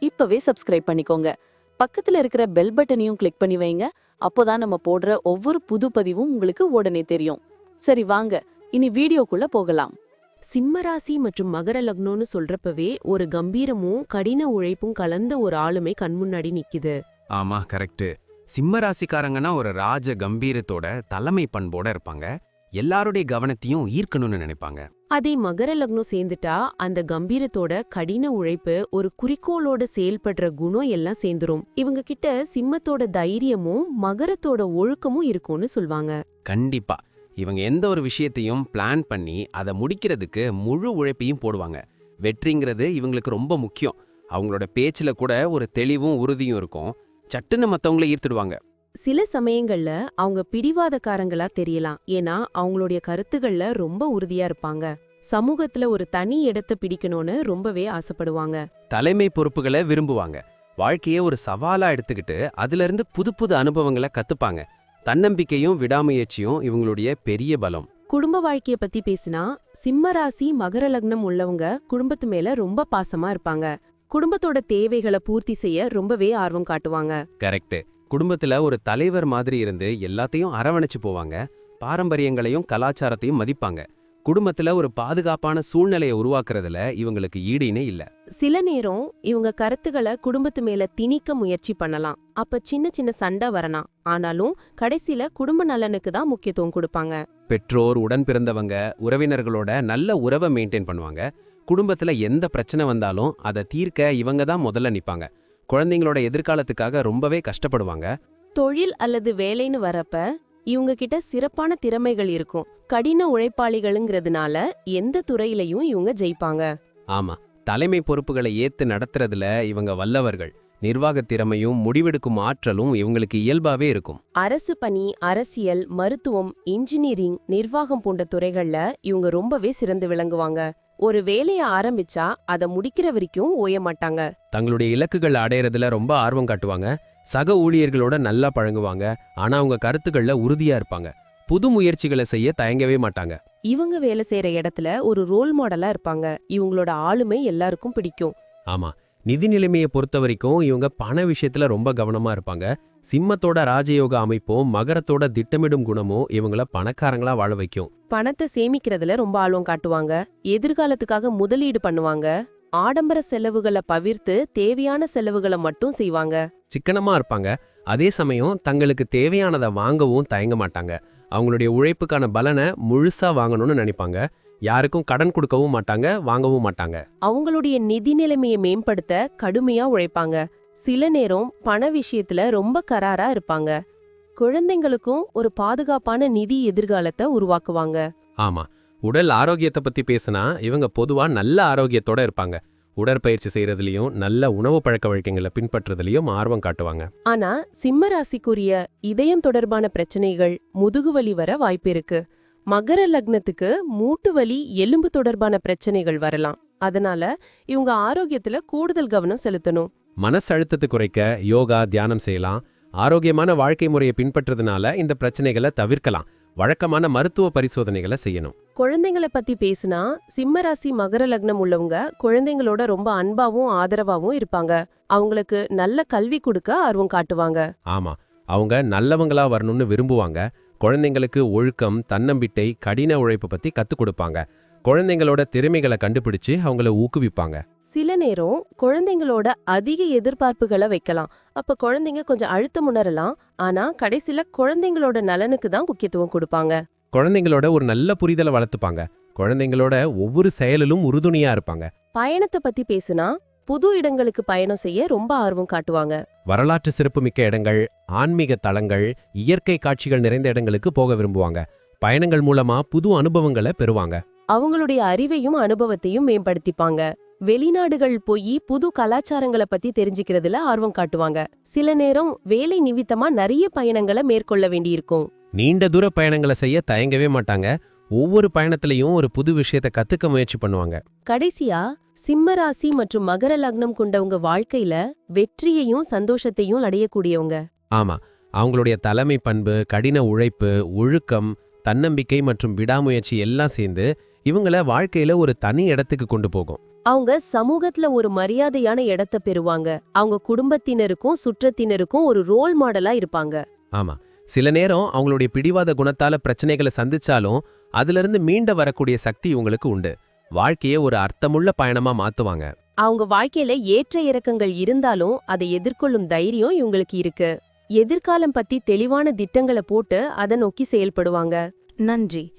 இப்பவே சப்ஸ்கிரைப் பண்ணிக்கோங்க. பக்கத்துல இருக்கிற பெல் பட்டனையும் கிளிக் பண்ணி வைங்க. அப்போதான் நம்ம போடுற ஒவ்வொரு புது பதிவும் உங்களுக்கு உடனே தெரியும். சரி வாங்க. இனி வீடியோக்குள்ள போகலாம். சிம்மராசி மற்றும் மகர லக்னம்னு சொல்றப்பவே ஒரு கம்பீரமும் கடின உழைப்பும் கலந்த ஒரு ஆளுமை கண்முன்னாடி நிக்குது. ஆமா கரெக்ட் சிம்ம ராசிக்காரங்கன்னா ஒரு ராஜ கம்பீரத்தோட தலைமை பண்போட இருப்பாங்க. எல்லாருடைய கவனத்தையும் ஈர்க்கணும்னு நினைப்பாங்க. அதே மகர லக்னம் சேர்ந்துட்டா அந்த கம்பீரத்தோட கடின உழைப்பு ஒரு குறிக்கோளோட செயல்படுற குணம் எல்லாம் சேர்ந்துரும். இவங்க கிட்ட சிம்மத்தோட தைரியமும் மகரத்தோட ஒழுக்கமும் இருக்கும்னு சொல்வாங்க. கண்டிப்பா. இவங்க எந்த ஒரு விஷயத்தையும் பிளான் பண்ணி அதை முடிக்கிறதுக்கு முழு உழைப்பையும் போடுவாங்க. வெற்றிங்கிறது இவங்களுக்கு ரொம்ப முக்கியம். அவங்களோட பேச்சுல கூட ஒரு தெளிவும் உறுதியும் இருக்கும். சட்டுன்னு மத்தவங்கள ஈர்த்துடுவாங்க. சில சமயங்கள்ல அவங்க பிடிவாதக்காரங்களா தெரியலாம். ஏன்னா அவங்களுடைய கருத்துகள்ல ரொம்ப உறுதியா இருப்பாங்க. சமூகத்துல ஒரு தனி இடத்தை பிடிக்கணும்னு ரொம்பவே ஆசைப்படுவாங்க. தலைமை பொறுப்புகளை விரும்புவாங்க. வாழ்க்கையை ஒரு சவாலா எடுத்துக்கிட்டு அதுல இருந்து புது புது அனுபவங்களை கத்துப்பாங்க. தன்னம்பிக்கையும் விடாமுயற்சியும் இவங்களுடைய பெரிய பலம். குடும்ப வாழ்க்கைய பத்தி பேசினா சிம்ம ராசி மகர லக்னம் உள்ளவங்க குடும்பத்து மேல ரொம்ப பாசமா இருப்பாங்க. குடும்பத்தோட தேவைகளை பூர்த்தி செய்ய ரொம்பவே ஆர்வம் காட்டுவாங்க. கரெக்ட் குடும்பத்துல ஒரு தலைவர் மாதிரி இருந்து எல்லாத்தையும் அரவணைச்சு போவாங்க. பாரம்பரியங்களையும் கலாச்சாரத்தையும் மதிப்பாங்க. குடும்பத்துல ஒரு பாதுகாப்பான சூழ்நிலையை உருவாக்குறதுல இவங்களுக்கு ஈடுனே இல்ல. சில நேரம் இவங்க கருத்துக்களை குடும்பத்து மேல திணிக்க முயற்சி பண்ணலாம். அப்ப சின்ன சின்ன சண்டை வரலாம். ஆனாலும் கடைசில குடும்ப நலனுக்கு தான் முக்கியத்துவம் கொடுப்பாங்க. பெற்றோர் உடன் பிறந்தவங்க உறவினர்களோட நல்ல உறவை மெயின்டைன் பண்ணுவாங்க. குடும்பத்துல எந்த பிரச்சனை வந்தாலும் அதை தீர்க்க இவங்க தான் முதல்ல நிப்பாங்க. குழந்தைங்களோட எதிர்காலத்துக்காக ரொம்பவே கஷ்டப்படுவாங்க. தொழில் அல்லது வேலைன்னு வரப்ப இவங்க கிட்ட சிறப்பான திறமைகள் இருக்கும். கடின உழைப்பாளிகளுங்கிறதுனால எந்த துறையிலையும் இவங்க ஜெயிப்பாங்க. ஆமா. தலைமை பொறுப்புகளை ஏத்து நடத்துறதுல இவங்க வல்லவர்கள். நிர்வாகத் திறமையும் முடிவெடுக்கும் ஆற்றலும் இவங்களுக்கு இயல்பாவே இருக்கும். அரசு பணி அரசியல் மருத்துவம் இன்ஜினியரிங் நிர்வாகம் போன்ற துறைகள்ல இவங்க ரொம்பவே சிறந்து விளங்குவாங்க. ஒரு வேலைய ஆரம்பிச்சா அத முடிக்கிற வரைக்கும் ஓய மாட்டாங்க. தங்களுடைய இலக்குகள் அடையறதுல ரொம்ப ஆர்வம் காட்டுவாங்க. சக ஊழியர்களோட நல்லா பழங்குவாங்க ஆனா அவங்க கருத்துக்கள்ல உறுதியா இருப்பாங்க. புது முயற்சிகளை செய்ய தயங்கவே மாட்டாங்க. இவங்க வேலை செய்யற இடத்துல ஒரு ரோல் மாடலா இருப்பாங்க. இவங்களோட ஆளுமை எல்லாருக்கும் பிடிக்கும். ஆமா. நிதி நிலைமையை பொறுத்த வரைக்கும் இவங்க பண விஷயத்துல ரொம்ப கவனமா இருப்பாங்க. சிம்மத்தோட ராஜயோக அமைப்பும் மகரத்தோட திட்டமிடும் குணமும் இவங்கள பணக்காரங்களா வாழ வைக்கும். பணத்தை சேமிக்கிறதுல ரொம்ப ஆர்வம் காட்டுவாங்க. எதிர்காலத்துக்காக முதலீடு பண்ணுவாங்க. ஆடம்பர செலவுகளை பவிர்த்து தேவையான செலவுகளை மட்டும் செய்வாங்க. சிக்கனமா இருப்பாங்க. அதே சமயம் தங்களுக்கு தேவையானதை வாங்கவும் தயங்க மாட்டாங்க. அவங்களுடைய உழைப்புக்கான பலனை முழுசா வாங்கணும்னு நினைப்பாங்க. யாருக்கும் கடன் கொடுக்கவும் மாட்டாங்க வாங்கவும் மாட்டாங்க. அவங்களுடைய நிதி நிலைமையை மேம்படுத்த கடுமையா உழைப்பாங்க. சில நேரம் பண விஷயத்துல ரொம்ப கராரா இருப்பாங்க. குழந்தைங்களுக்கும் ஒரு பாதுகாப்பான நிதி எதிர்காலத்தை உருவாக்குவாங்க. ஆமா. உடல் ஆரோக்கியத்தை பத்தி பேசினா இவங்க பொதுவா நல்ல ஆரோக்கியத்தோட இருப்பாங்க. உடற்பயிற்சி செய்யறதுலயும் நல்ல உணவு பழக்க வழக்கங்களை பின்பற்றுறதுலயும் ஆர்வம் காட்டுவாங்க. ஆனா சிம்ம ராசிக்குரிய இதயம் தொடர்பான பிரச்சனைகள் முதுகுவலி வர வாய்ப்பு இருக்கு. மகர லக்னத்துக்கு மூட்டு வலி எலும்பு தொடர்பான பிரச்சனைகள் வரலாம். அதனால இவங்க ஆரோக்கியத்துல கூடுதல் கவனம் செலுத்தணும். மனசு அழுத்தத்தை குறைக்க யோகா தியானம் செய்யலாம். ஆரோக்கியமான வாழ்க்கை முறையை பின்பற்றதுனால இந்த பிரச்சனைகளை தவிர்க்கலாம். வழக்கமான மருத்துவ பரிசோதனைகளை செய்யணும். குழந்தைங்கள பத்தி பேசினா சிம்ம ராசி மகர லக்னம் உள்ளவங்க குழந்தைங்களோட ரொம்ப அன்பாவும் ஆதரவாவும் இருப்பாங்க. அவங்களுக்கு நல்ல கல்வி கொடுக்க ஆர்வம் காட்டுவாங்க. ஆமா. அவங்க நல்லவங்களா வரணும்னு விரும்புவாங்க. குழந்தைங்களுக்கு ஒழுக்கம் தன்னம்பிக்கை கடின உழைப்பு பத்தி கத்துக் கொடுப்பாங்க. குழந்தைங்களோட திறமைகளை கண்டுபிடிச்சு அவங்கள ஊக்குவிப்பாங்க. சில நேரம் குழந்தைங்களோட அதிக எதிர்பார்ப்புகளை வைக்கலாம். அப்ப குழந்தைங்க கொஞ்சம் அழுத்தம் உணரலாம். ஆனா கடைசில குழந்தைங்களோட நலனுக்கு தான் முக்கியத்துவம் கொடுப்பாங்க. குழந்தைங்களோட ஒரு நல்ல புரிதலை வளர்த்துப்பாங்க. குழந்தைங்களோட ஒவ்வொரு செயலிலும் உறுதுணையா இருப்பாங்க. பயணத்தை பத்தி பேசுனா புது இடங்களுக்கு பயணம் செய்ய ரொம்ப ஆர்வம் காட்டுவாங்க. வரலாற்று சிறப்புமிக்க இடங்கள் ஆன்மீக தலங்கள் இயற்கை காட்சிகள் நிறைந்த இடங்களுக்கு போக விரும்புவாங்க. பயணங்கள் மூலமா புது அனுபவங்களை பெறுவாங்க. அவங்களுடைய அறிவையும் அனுபவத்தையும் மேம்படுத்திப்பாங்க. வெளிநாடுகள் போய் புது கலாச்சாரங்களை பத்தி தெரிஞ்சுக்கிறதுல ஆர்வம் காட்டுவாங்க. சில நேரம் வேலை நிமித்தமா நிறைய பயணங்களை மேற்கொள்ள வேண்டியிருக்கும். நீண்ட தூர பயணங்களை செய்ய தயங்கவே மாட்டாங்க. ஒவ்வொரு பயணத்திலையும் ஒரு புது விஷயத்தை கத்துக்க முயற்சி பண்ணுவாங்க. கடைசியா சிம்ம ராசி மற்றும் மகர லக்னம் கொண்டவங்க வாழ்க்கையில வெற்றியையும் சந்தோஷத்தையும் அடையக்கூடியவங்க. ஆமா அவங்களுடைய தலைமை பண்பு கடின உழைப்பு ஒழுக்கம் தன்னம்பிக்கை மற்றும் விடாமுயற்சி எல்லாம் சேர்ந்து இவங்கள வாழ்க்கையில ஒரு தனி இடத்துக்கு கொண்டு போகும். அவங்க சமூகத்துல ஒரு மரியாதையான இடத்த பெறுவாங்க. அவங்க குடும்பத்தினருக்கும் சுற்றத்தினருக்கும் ஒரு ரோல் மாடலா இருப்பாங்க. ஆமா. சில நேரம் அவங்களுடைய பிடிவாத குணத்தால பிரச்சனைகளை சந்திச்சாலும் அதிலிருந்து மீண்ட வரக்கூடிய சக்தி இவங்களுக்கு உண்டு. வாழ்க்கையை ஒரு அர்த்தமுள்ள பயணமா மாத்துவாங்க. அவங்க வாழ்க்கையில ஏற்ற இறக்கங்கள் இருந்தாலும் அதை எதிர்கொள்ளும் தைரியம் இவங்களுக்கு இருக்கு. எதிர்காலம் பத்தி தெளிவான திட்டங்களை போட்டு அதை நோக்கி செயல்படுவாங்க. நன்றி.